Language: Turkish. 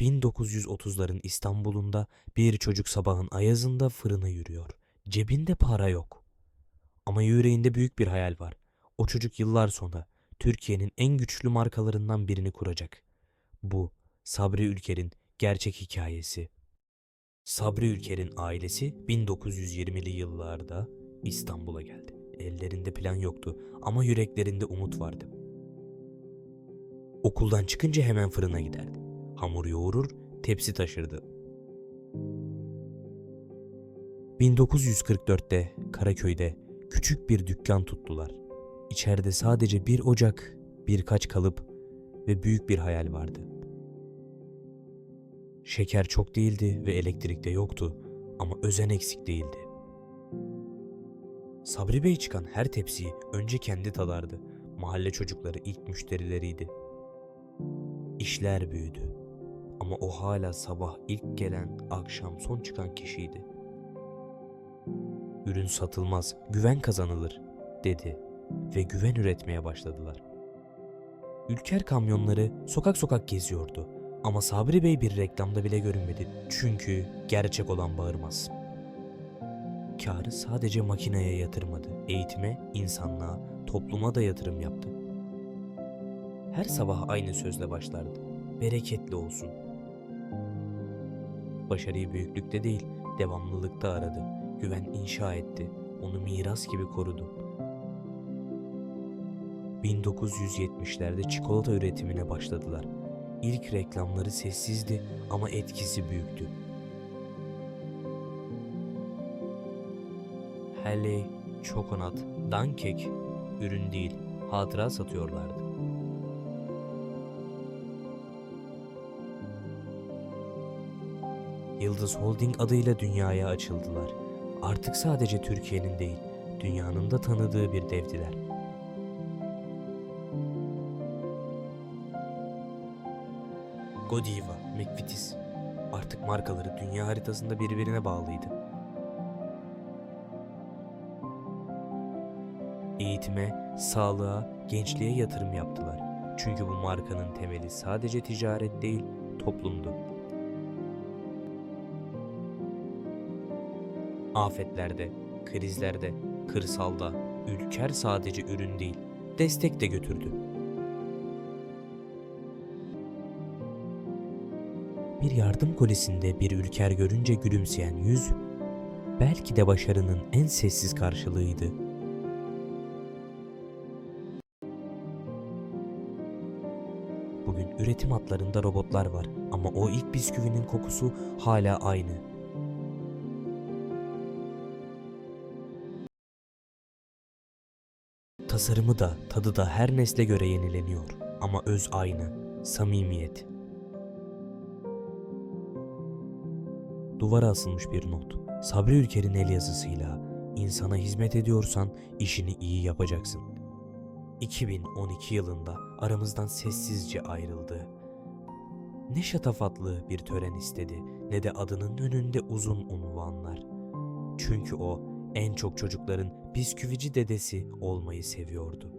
1930'ların İstanbul'unda bir çocuk sabahın ayazında fırına yürüyor. Cebinde para yok. Ama yüreğinde büyük bir hayal var. O çocuk yıllar sonra Türkiye'nin en güçlü markalarından birini kuracak. Bu Sabri Ülker'in gerçek hikayesi. Sabri Ülker'in ailesi 1920'li yıllarda İstanbul'a geldi. Ellerinde plan yoktu ama yüreklerinde umut vardı. Okuldan çıkınca hemen fırına giderdi. Hamur yoğurur, tepsi taşırdı. 1944'te Karaköy'de küçük bir dükkan tuttular. İçeride sadece bir ocak, birkaç kalıp ve büyük bir hayal vardı. Şeker çok değildi ve elektrik de yoktu ama özen eksik değildi. Sabri Bey çıkan her tepsiyi önce kendi tadardı. Mahalle çocukları ilk müşterileriydi. İşler büyüdü. Ama o hala sabah ilk gelen, akşam son çıkan kişiydi. Ürün satılmaz, güven kazanılır, dedi ve güven üretmeye başladılar. Ülker kamyonları sokak sokak geziyordu ama Sabri Bey bir reklamda bile görünmedi. Çünkü gerçek olan bağırmaz. Karı sadece makineye yatırmadı. Eğitime, insanlığa, topluma da yatırım yaptı. Her sabah aynı sözle başlardı. Bereketli olsun. Başarıyı büyüklükte değil, devamlılıkta aradı. Güven inşa etti. Onu miras gibi korudu. 1970'lerde çikolata üretimine başladılar. İlk reklamları sessizdi ama etkisi büyüktü. Halley, çokonat, dankek ürün değil, hatıra satıyorlardı. Yıldız Holding adıyla dünyaya açıldılar. Artık sadece Türkiye'nin değil, dünyanın da tanıdığı bir devdiler. Godiva, McVitie's artık markaları dünya haritasında birbirine bağlıydı. Eğitime, sağlığa, gençliğe yatırım yaptılar. Çünkü bu markanın temeli sadece ticaret değil, toplumdu. Afetlerde, krizlerde, kırsalda Ülker sadece ürün değil, destek de götürdü. Bir yardım kolisinde bir ülker görünce gülümseyen yüz, belki de başarının en sessiz karşılığıydı. Bugün üretim hatlarında robotlar var ama o ilk bisküvinin kokusu hala aynı. Tasarımı da tadı da her nesle göre yenileniyor ama öz aynı, samimiyet. Duvara asılmış bir not. Sabri Ülker'in el yazısıyla insana hizmet ediyorsan işini iyi yapacaksın. 2012 yılında aramızdan sessizce ayrıldı. Ne şatafatlı bir tören istedi ne de adının önünde uzun unvanlar. Çünkü o en çok çocukların bisküvici dedesi olmayı seviyordu.